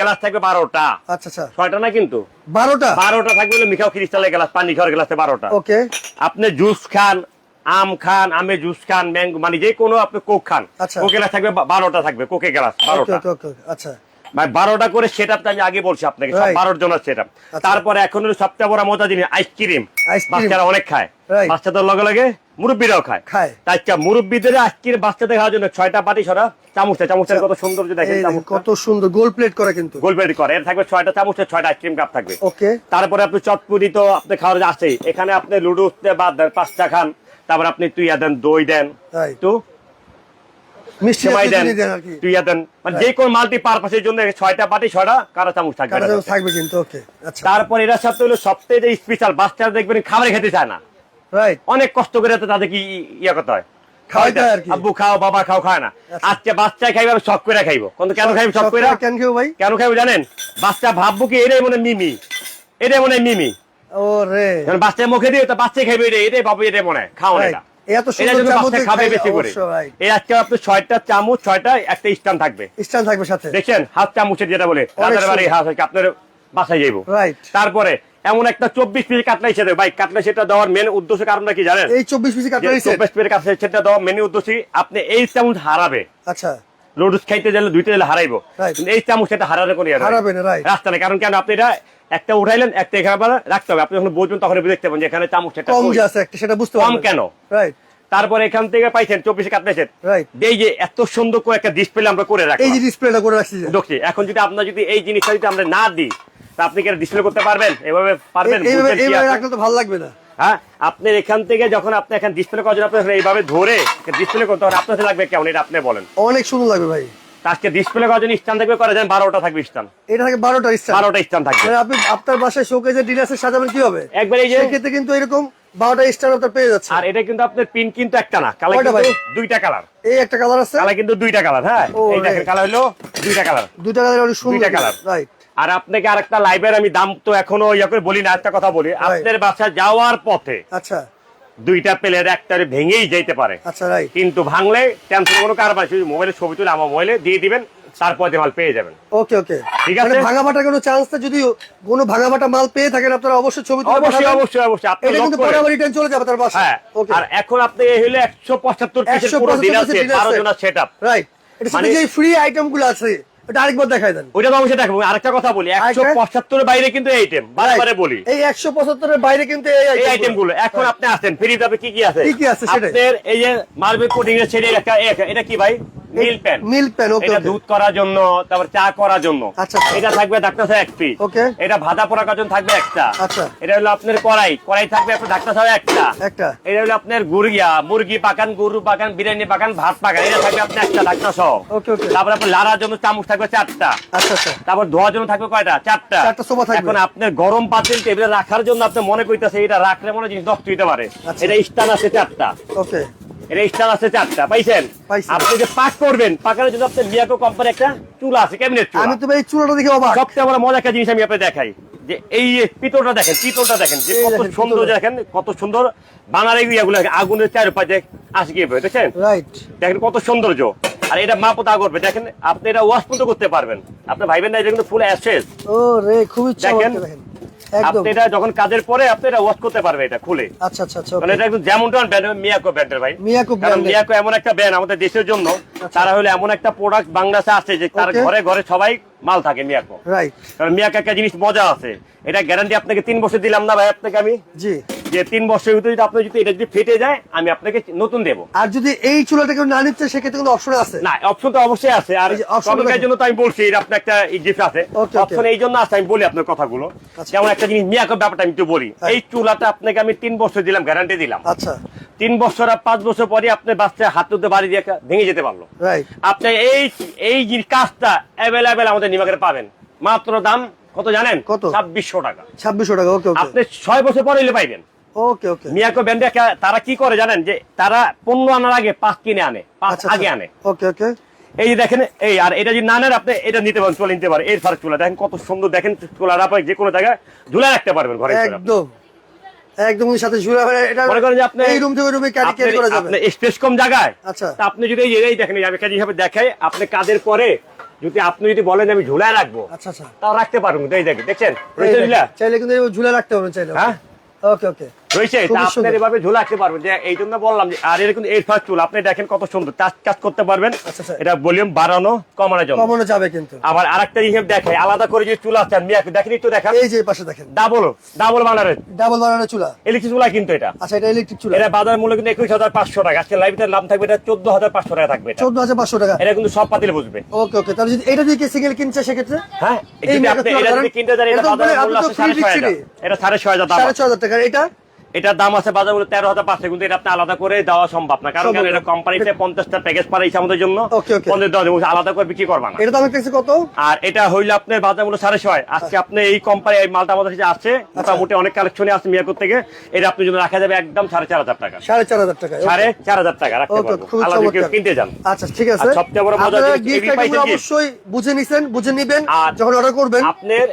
গ্লাস থাকবে বারোটা। আচ্ছা আচ্ছা। ছয়টা না কিন্তু? বারোটা? বারোটা থাকবে হলো মিঠাও ক্রিস্টালের গ্লাস পানি খাওয়ার গ্লাসে বারোটা। ওকে। আপনি জুস খান আম খান আমে জুস খান ম্যাঙ্গো মানে যে কোনো আপনি কোক খান। আচ্ছা। কোকে গ্লাস থাকবে বারোটা থাকবে কোকে গ্লাস বারোটা। আচ্ছা। বারোটা করে সেট আমি আগে বলছি আপনাকে বারোর জন্য সেট আচ্ছা। তারপরে এখন হলো সবচেয়ে বড় মজা জিনিস আইসক্রিম বাচ্চারা অনেক খায়. বাচ্চাদের লগে লগে মুরব্বীরাও খায়। তাই আচ্ছা মুরব্বীদের আজকের বাচ্চাদের খাওয়ার জন্য ছয়টা পাটি সরা চামচটা কত সুন্দর যে দেখেন চামচটা। কত সুন্দর গোল প্লেট করা কিন্তু। গোল প্লেট করে। এর থাকবে ছয়টা চামচের ছয়টা আইসক্রিম কাপ থাকবে। ওকে তারপরে আপনি চটপুরি তো আপনি খাওয়ার আছেই। এখানে আপনি লুডু বাদ দেন পাঁচটা খান। তারপর আপনি তুইয়া দেন দই দেন। তো সেমাই দেন জিনিস দেন আর কি। তুইয়া দেন। মানে যে কোনো মাল্টি পারপাসের জন্য ছয়টা পাটি ছয়টা কারা চামচ থাকবে কাটা এটার চামচ সাথে। থাকবে কিন্তু ওকে আচ্ছা। তারপর এটার সাথে হলো সবথেকে যে স্পেশাল বাচ্চারা দেখবেন খাবার খেতে চায় না। রাইট অনেক কষ্ট করে তো তাদেরকে ই- ইয়ে করতে হয়। খাওয়াইতে হয়। আর কি। আব্বু খাও বাবা খাও খায় না। আচ্ছা। আজকে বাচ্চা খাইবে আমি শখ করে খাইবো। কিন্তু কেন খাইবো শখ করে? কেন ভাই? কেন খাইবো জানেন? বাচ্চা ভাববো কি এটাই মনে হয় মিমি। এটাই মনে হয় মিমি। বাচ্চা মুখে দিয়ে তো বাচ্চা খাইবে এটাই এটাই বাবু এটাই মনে হয়। খাও না এত সুন্দর চামচ খাবে বেশি করে। এই আজকে আপনি ছয়টা চামচ ছয়টা একটা স্টান থাকবে। স্ট্যান্ড থাকবে সাথে। দেখছেন হাত চামচের যেটা বলে রাজার বাড়ি হাত আপনার বাসায় যাইবো। রাইট তারপরে এমন একটা চব্বিশ পিস কাটলাই সেটা ভাই কাটলাই সেটা দেওয়ার মেন উদ্দেশ্য কারণ কি জানেন? এই চব্বিশ পিসি কাটলারি চব্বিশ পিস সেটা দেওয়ার মেন উদ্দেশ্য আপনি এই চামচ হারাবে। আচ্ছা। লুডুস খাইতে গেলে দুইটা গেলে হারাইবো। এই চামচ সেটা ইয়ে নাই। হারাবে না. রাস্তা নেই কারণ কেন আপনি এটা একটা উঠাইলেন একটা এখানে রাখতে হবে। আপনি যখন বুঝবেন তখন দেখতে পাবেন যে এখানে চামচ সেটা কম আছে একটা সেটা বুঝতে কম পারবেন। কেন? রাইট তারপরে এখান থেকে পাইছেন চব্বিশে কাটলেছেন। রাইট এই যে এত সুন্দর করে একটা ডিসপ্লে আমরা করে এই যে ডিসপ্লেটা করে রাখছি দেখছি এখন যদি আপনার যদি এই জিনিসটা যদি আমরা না দিই তা আপনি কি ডিসপ্লে করতে পারবেন? এভাবে পারবেন? এইভাবে? রাখলে তো ভালো লাগবে না। হ্যাঁ? আপনার এখান থেকে যখন আপনি এখানে ডিসপ্লে করার জন্য আপনার এইভাবে ধরে ডিসপ্লে করতে হবে আপনার লাগবে কেমন? এটা আপনি বলেন। অনেক সুন্দর লাগবে ভাই। আজকে ডিসপ্লে করার জন্য স্থান থাকবে করে দেন বারোটা থাকবে স্থান এটা থাকে বারোটা স্ট্যান্ড বারোটা স্থান থাকবে। মানে আপনি আপনার বাসায় শোকেজে ডিনার্সে সাজাবেন কি হবে একবার এই যে সেক্ষেত্রে কিন্তু এরকম বারোটা স্ট্যান্ড আপনার পেয়ে যাচ্ছে। আর এটা কিন্তু আপনার পিন কিন্তু একটা না কালার? দুইটা কালার এই একটা কালার আছে? কালার কিন্তু দুইটা কালার হ্যাঁ? এই দেখেন কালার হলো দুইটা কালার দুইটা কালার দুইটা colour। রাইট আর আপনাকে আরেকটা লাইভের আমি দাম তো এখনও ইয়ে করে বলি না একটা কথা বলি। আপনার বাসা যাওয়ার পথে আচ্ছা। দুইটা প্লেয়ার একটা ভেঙেই যেতে পারে। আচ্ছা রাইট কিন্তু ভাঙলে টেনশন কোনো কারবার শুধু মোবাইলে ছবি তুলে আমার মোবাইলে দিয়ে দিবেন তারপর মাল পেয়ে যাবেন। ওকে ওকে ঠিক মানে আছে। ভাঙা ফাটা কোনো চান্স না যদি কোনো ভাঙা ফাটা মাল পেয়ে থাকেন আপনারা অবশ্যই ছবি তুলে অবশ্যই অবশ্যই অবশ্যই আপনি এটা কিন্তু করেন। পরে আবার রিটার্ন চলে যাবে তার বাসায় হ্যাঁ ওকে আর এখন আপনি এই হলো একশো পঁচাত্তর পিসের 175 পুরো দিন আছে পিসের dinner বারো set। জনের সেট আপ রাইট এটা সাথে মানে- যে ফ্রি আইটেমগুলো আছে এটা আরেকবার দেখাই দেন। ওইটা তো অবশ্যই দেখব। আরেকটা কথা বলি একশো আরেকটা? পঁচাত্তরের বাইরে কিন্তু আইটেম বারে বারে বলি। এই একশো পঁচাত্তরের বাইরে কিন্তু এই আইটেমগুলো। এখন আপনি আসেন ফ্রি দাবে কি কি আছে? কি কি আছে সেটাই। আপনার এই যে মার্বেল কোটিং এর ছেড়ে একটা এটা কি ভাই? Milk pan. Milk pan okay এটা দুধ করার জন্য তারপর চা করার জন্য। আচ্ছা, আচ্ছা। এটা থাকবে ডাক্তার সাহেব Okay. এটা ভাজা পোড়া কাজন থাকবে একটা। আচ্ছা। এটা হলো আপনার কড়াই। কড়াই থাকবে আপনার ডাক্তার সাহেব একটা। একটা। এটা হলো আপনার গুরগিয়া মুরগি পাকান গরু পাকান বিরিয়ানি পাকান ভাত পাকান। এটা থাকবে আপনার একটা ডাক্তার সহ। ওকে ওকে। তারপর আপনার লাড়ার জন্য চামচ থাকবে চারটা। আচ্ছা আচ্ছা। তারপর ধোয়ার জন্য থাকবে কয়টা? চারটা। চারটা সোফা থাকবে। এখন আপনার গরম পাতিল টেবিলে রাখার জন্য আপনি মনে করতেছে এটা রাখলে মনে হয় জিনিস নষ্ট হইতে পারে। আচ্ছা। এটা স্টান আছে চারটা। ওকে। এটা আছে চারটা পাইছেন? আপনি যে পাক করবেন পাকানোর জন্য আপনার মিয়াকো কোম্পানি একটা চুলা আছে ক্যাবিনেট চুলা? আমি তো এই চুলাটা দেখে অবাক। সবচেয়ে বড় মজা একটা জিনিস আমি আপনাকে দেখাই যে এই পিতলটা দেখেন পিতলটা দেখেন যে কত সুন্দর। দেখেন কত সুন্দর বানার এগুলো আগুনের চারপাশে আসে গিয়ে দেখেন রাইট দেখেন কত সৌন্দর্য। আর এটা মাপও তা করবে দেখেন আপনি এটা ওয়াশ পর্যন্ত করতে পারবেন। আপনি ভাইবেন না এটা কিন্তু ফুল অ্যাসেস ও রে খুবই দেখেন। আপনি এটা যখন কাজের পরে আপনি এটা ওয়াশ করতে পারবে এটা খুলে। আচ্ছা আচ্ছা আচ্ছা মানে এটা একদম যেমন ব্র্যান্ড মিয়াকো ব্র্যান্ডের ভাই। মিয়াকো মিয়াকো এমন একটা ব্র্যান্ড আমাদের দেশের জন্য তারা হলো এমন একটা প্রোডাক্ট বাংলাদেশে আছে যে তার ঘরে ঘরে সবাই মাল থাকে মিয়াকো রাইট কারণ মিয়াকো একটা জিনিস মজা আছে। এটা গ্যারান্টি আপনাকে তিন বছর দিলাম না ভাই আপনাকে আমি? জি। যে তিন বছরের ভিতরে যদি আপনি যদি এটা যদি ফেটে যায় আমি আপনাকে নতুন দেবো। আর যদি এই চুলাটা কেউ না নিচ্ছে সেক্ষেত্রে কোনো অপশন আছে? না অপশন তো অবশ্যই আছে। আর দেখেন। জন্য তো আমি বলছি এটা আপনার একটা গিফট আছে. অপশন এই জন্য আছে আমি বলি আপনার কথাগুলো। আচ্ছা। যেমন একটা জিনিস মিয়াকো ব্যাপারটা আমি একটু বলি। হ্যাঁ। এই চুলাটা আপনাকে আমি তিন বছর দিলাম গ্যারান্টি দিলাম। আচ্ছা। তিন বছর আর পাঁচ বছর পরে আপনার বাচ্চা হাত তুলতে বাড়ি দিয়ে ভেঙে যেতে পারল। আপনি এই এই কাজটা অ্যাভেলেবেল আমাদের নিমাকের পাবেন। মাত্র দাম কত জানেন? কত? ছাব্বিশশো টাকা। ছাব্বিশশো টাকা ওকে আপনি ছয় বছর পরে পাইবেন। ওকে ওকে মিয়াকো ব্যান্ডে তারা কি করে জানেন? যে তারা পণ্য আনার আগে পাঁচ কিনে আনে পাঁচ আচ্ছা আগে আনে। ওকে ওকে এই যে দেখেন এই আর এটা যদি না নেন আপনি এটা নিতে পারেন চলে নিতে পারেন। এর ফার্ক চুলা দেখেন কত সুন্দর দেখেন চুলা আপনি যে কোনো জায়গায় ঝুলে রাখতে পারবেন ঘরে একদম। একদম সাথে এটা মনে করেন যে আপনি এই রুম থেকে রুমে ক্যারি ক্যারি করা যাবে। আপনি স্পেস কম জায়গায় আচ্ছা। তা আপনি যদি এই দেখেন আমি কাজ হিসাবে দেখাই আপনি কাজের পরে যদি আপনি যদি বলেন আমি ঝুলায় রাখব আচ্ছা আচ্ছা। তাও রাখতে পারবেন এই দেখেন দেখছেন? চাইলে কিন্তু ঝুলে রাখতে পারবেন চাইলে হ্যাঁ? ওকে ওকে হয়েছে তা আপনার এভাবে ঝুলে পারবেন যে এই জন্য বললাম যে আর এরকম এর ফার্স্ট চুল আপনি দেখেন কত সুন্দর কাজ কাজ করতে পারবেন। আচ্ছা, আচ্ছা। এটা ভলিউম বাড়ানো কমানোর জন্য কমানো যাবে কিন্তু। আবার আরেকটা হিসেব দেখে আলাদা করে যে চুল আছে মিয়া দেখেন একটু দেখান। এই যে পাশে দেখেন। ডাবল ডাবল বানারের ডাবল বানানো চুলা। ইলেকট্রিক চুলা কিন্তু এটা। আচ্ছা এটা ইলেকট্রিক চুলা। এটা বাজার মূল্য কিন্তু একুশ হাজার পাঁচশো টাকা। আজকে লাইভটার নাম থাকবে এটা চোদ্দ হাজার পাঁচশো টাকা থাকবে এটা। চোদ্দ হাজার পাঁচশো টাকা। এটা কিন্তু সব পাতিলে বুঝবে ওকে ওকে। তাহলে যদি এটা দিয়ে সিঙ্গেল কিনছে সেক্ষেত্রে? হ্যাঁ এই আপনি এটা কিনতে বাজার মূল্য সাড়ে ছয় হাজার। এটা আছে। ছ হাজার টাকা। এটা এটার দাম আছে বাজার মূল্য তেরো হাজার পাঁচশো কিন্তু এটা আপনি আলাদা করে দেওয়া সম্ভব না। কারণ এটা। কোম্পানিতে পঞ্চাশটা প্যাকেজ পাঠাইছে আমাদের জন্য. পঞ্চাশ দেওয়া আলাদা করে বিক্রি করবা না। এটা দাম কত? আর এটা হইল আপনার বাজার মূল্য সাড়ে ছয়। আজকে আপনি এই কোম্পানি এই মালটা আমাদের কাছে আসছে মোটামুটি অনেক কালেকশনে আছে মিয়াকুর থেকে। এটা আপনি জন্য রাখা যাবে একদম সাড়ে চার হাজার টাকা। সাড়ে চার হাজার টাকা সাড়ে চার হাজার টাকা রাখতে পারব। কিনতে যান। আচ্ছা ঠিক আছে। সবচেয়ে বড় আপনারা gift। অবশ্যই বুঝে নিছেন বুঝে নিবেন আর যখন অর্ডার করবেন। আপনার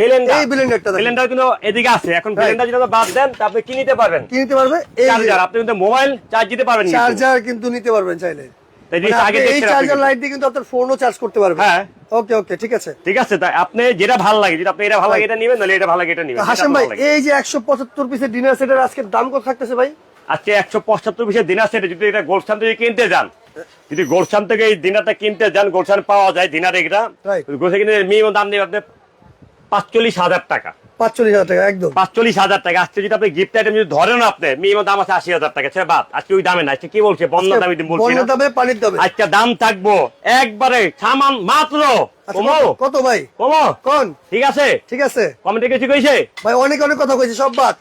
বেলেন্ডার এই ব্লেন্ডারটা দেখেন। কিন্তু এদিকে আছে। এখন বেলেন্ডার যদি আপনি বাদ দেন আপনি কি নিতে পারবেন? কি নিতে পারবে? এই চার্জার আপনি কিন্তু মোবাইল চার্জ দিতে পারবেন চার্জার কিন্তু নিতে পারবেন চাইলে। তাই জিনিসটা আগে আপনি এই চার্জার লাইট দিয়ে কিন্তু আপনার ফোনও চার্জ করতে পারবেন। হ্যাঁ। ওকে ওকে ঠিক আছে। ঠিক আছে তাই আপনি যেটা ভালো লাগে যদি আপনি এটা ভালো লাগে এটা নেবেন নাহলে এটা ভালো লাগে এটা নেবেন। তো ভাই এই যে একশো পঁচাত্তর পিসের ডিনার সেটের আজকের দাম কত থাকতেছে ভাই? আজকে একশো পঁচাত্তর পিসের দিনার সেটে যদি এটা গোলশান থেকে কিনতে যান যদি গোলশান থেকে এই কিনতে যান গোলশান পাওয়া যায় দিনার এটা কিনতে মিনিমাম দাম নেবে আপনি পাঁচচল্লিশ হাজার টাকা। পাঁচচল্লিশ হাজার টাকা একদম। পাঁচচল্লিশ হাজার টাকা। আজকে যদি আপনি গিফট আইটেম যদি ধরেন আপনি মিনিমাম দাম আছে আশি হাজার টাকা। সেটা বাদ আজকে ওই দামে না আজকে কি বলছে? বন্য দামে বলছি দামে পানির দামে। আজকে দাম থাকব একবারে সামান মাত্র। আচ্ছা, কত- ভাই? কমো কোন? ঠিক আছে? ঠিক আছে। কমেন্টে কিছু কইছে? ভাই অনেক অনেক কথা কইছি সব বাদ।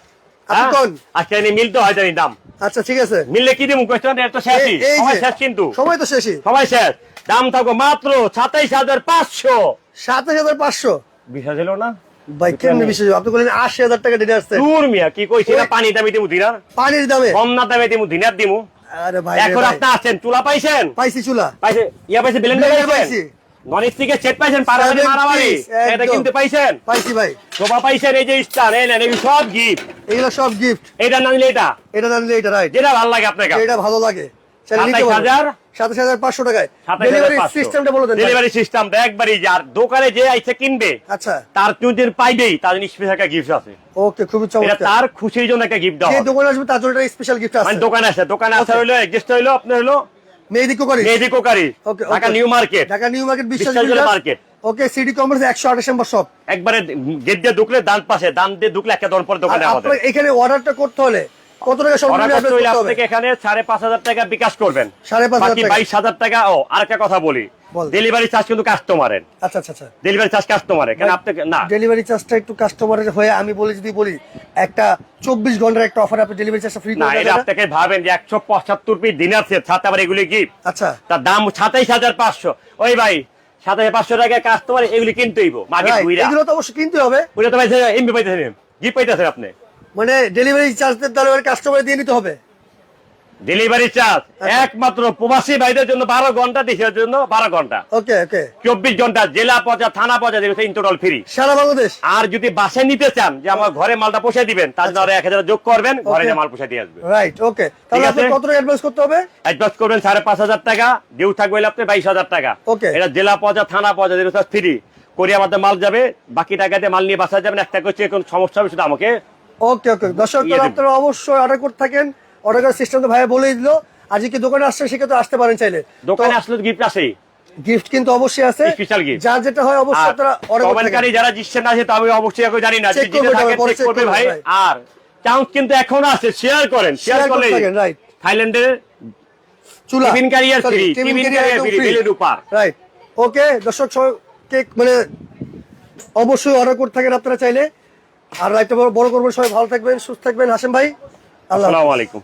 হ্যাঁ? কোন? আজকে এনে মিলতে হয় জানি দাম। আচ্ছা ঠিক আছে। মিললে কি দিব কোয়েশ্চেন এটা তো শেষই। শেষ কিন্তু। সময় তো শেষই। সবাই শেষ। দাম থাকব মাত্র সাতাইশ হাজার পাঁচশো। সাতাশ হাজার পাঁচশো। না? ভাই কেমনি বিশেষ আপনি বলেন আশি হাজার টাকা ডিনার সেট দূর মিয়া কি কইছি না? পানি দামে দিমু দিনার পানির দামে? কম না দামে দিমু দিনার দিমু। আরে ভাই এখন আপনি আছেন চুলা পাইছেন? পাইছি চুলা। পাইছে ইয়া পাইছে ব্লেন্ডার পাইছেন? পাইছি। নন স্টিকের সেট পাইছেন পারাবারি মারামারি। এটা কিনতে পাইছেন? পাইছি ভাই। সোফা পাইছেন এই যে স্টার এই নেন এগুলো সব গিফট এগুলো সব গিফট এটা না নিলে এটা? এটা জানলে এটা রাইট যেটা ভালো লাগে আপনার কাছে। এটা ভালো লাগে। দোকানে যে আইসে কিনবে আচ্ছা। তার যদি পাইবেই তার স্পেশাল একটা গিফট আছে। ওকে খুবই চমৎকার। তার খুশির জন্য একটা গিফট দেওয়া দোকানে আসবে তার জন্য স্পেশাল গিফট আছে। দোকানে আছে দোকানে আসা Okay. হইল এক্সিস্ট আপনার হলো Mehedi cookery. Mehedi cookery. Okay Dhaka New Market. Dhaka New Market Biswas market. Okay city commerce একশো আঠাশ নম্বর শপ। একবারে গেট দিয়ে ঢুকলে দান পাশে দান দিয়ে ঢুকলে একটা পর দোকানে এখানে অর্ডারটা করতে হলে কত টাকা এখানে টাকা বিকাশ করবেন। টাকা। টাকা ও আরেকটা কথা বলি। ডেলিভারি চার্জ কিন্তু কাস্টমারের আচ্ছা আচ্ছা আচ্ছা। ডেলিভারি চার্জ কাস্টমারের কেন আপনাকে না। ডেলিভারি চার্জটা একটু কাস্টমারের হয়ে আমি বলি যদি বলি একটা চব্বিশ ঘণ্টার একটা অফার আপনি ডেলিভারি চার্জটা ফ্রি না এটা আপনাকে ভাবেন যে একশো পঁচাত্তর পিস দিনার সেট সাথে আবার এগুলি গিফট আচ্ছা। তার দাম সাতাইশ হাজার পাঁচশো। ওই ভাই সাতাইশ পাঁচশো টাকা কাস্টমার এগুলি কিনতেইব। মার্কেট এগুলো তো অবশ্যই কিনতে হবে। তো এমবি পাইতেছেন। গিফট পাইতেছেন আপনি। মানে ডেলিভারি চার্জের দ্বারা কাস্টমার দিয়ে নিতে হবে। ডেলিভারি চার্জ আচ্ছা। একমাত্র প্রবাসী ভাইদের জন্য বারো ঘণ্টা দেশের জন্য বারো ঘণ্টা। ওকে ওকে চব্বিশ ঘণ্টা জেলা পর্যায়ে থানা পর্যায়ে ইন্টারল ফ্রি সারা বাংলাদেশ? আর যদি বাসায় নিতে চান যে আমার ঘরে মালটা পৌঁছে দিবেন তার জন্য আরও এক হাজার যোগ করবেন ঘরে মাল পৌঁছে দিয়ে আসবে। রাইট ওকে তাহলে আপনি কত অ্যাডভান্স করতে হবে? অ্যাডভান্স করবেন সাড়ে পাঁচ হাজার টাকা ডিউ থাকবে আপনি বাইশ হাজার টাকা। ওকে এটা জেলা পর্যায়ে থানা পর্যায়ে ফ্রি করে আমাদের মাল যাবে বাকি টাকাতে মাল নিয়ে বাসায় যাবেন একটা করছে কোন সমস্যা হবে সেটা আমাকে। ওকে ওকে দর্শক ইয়ে। আপনারা অবশ্যই অর্ডার করতে থাকেন। অর্ডার করার সিস্টেম তো ভাইয়া বলেই দিল। আজকে দোকানে আসছেন সেক্ষেত্রে আসতে পারেন চাইলে। দোকানে আসলে গিফট আসেই। গিফট কিন্তু অবশ্যই আছে। Special gift। যার যেটা হয় অবশ্যই আপনারা অর্ডার কমেন্টকারী যারা জিতছেন না আমি অবশ্যই এখন জানি না জিতে করবে, ভাই। আর চান্স কিন্তু এখনও আছে শেয়ার করেন শেয়ার করলে রাইট থাইল্যান্ডের চুলা। Tiffin carrier tiffin tiffin carrier. বেলের উপর। রাইট ওকে দর্শক সবাইকে মানে অবশ্যই অর্ডার করতে থাকেন আপনারা চাইলে। আর বড় বড় করবেন সবাই। ভালো থাকবেন সুস্থ থাকবেন। হাসেম ভাই আসসালামু আলাইকুম।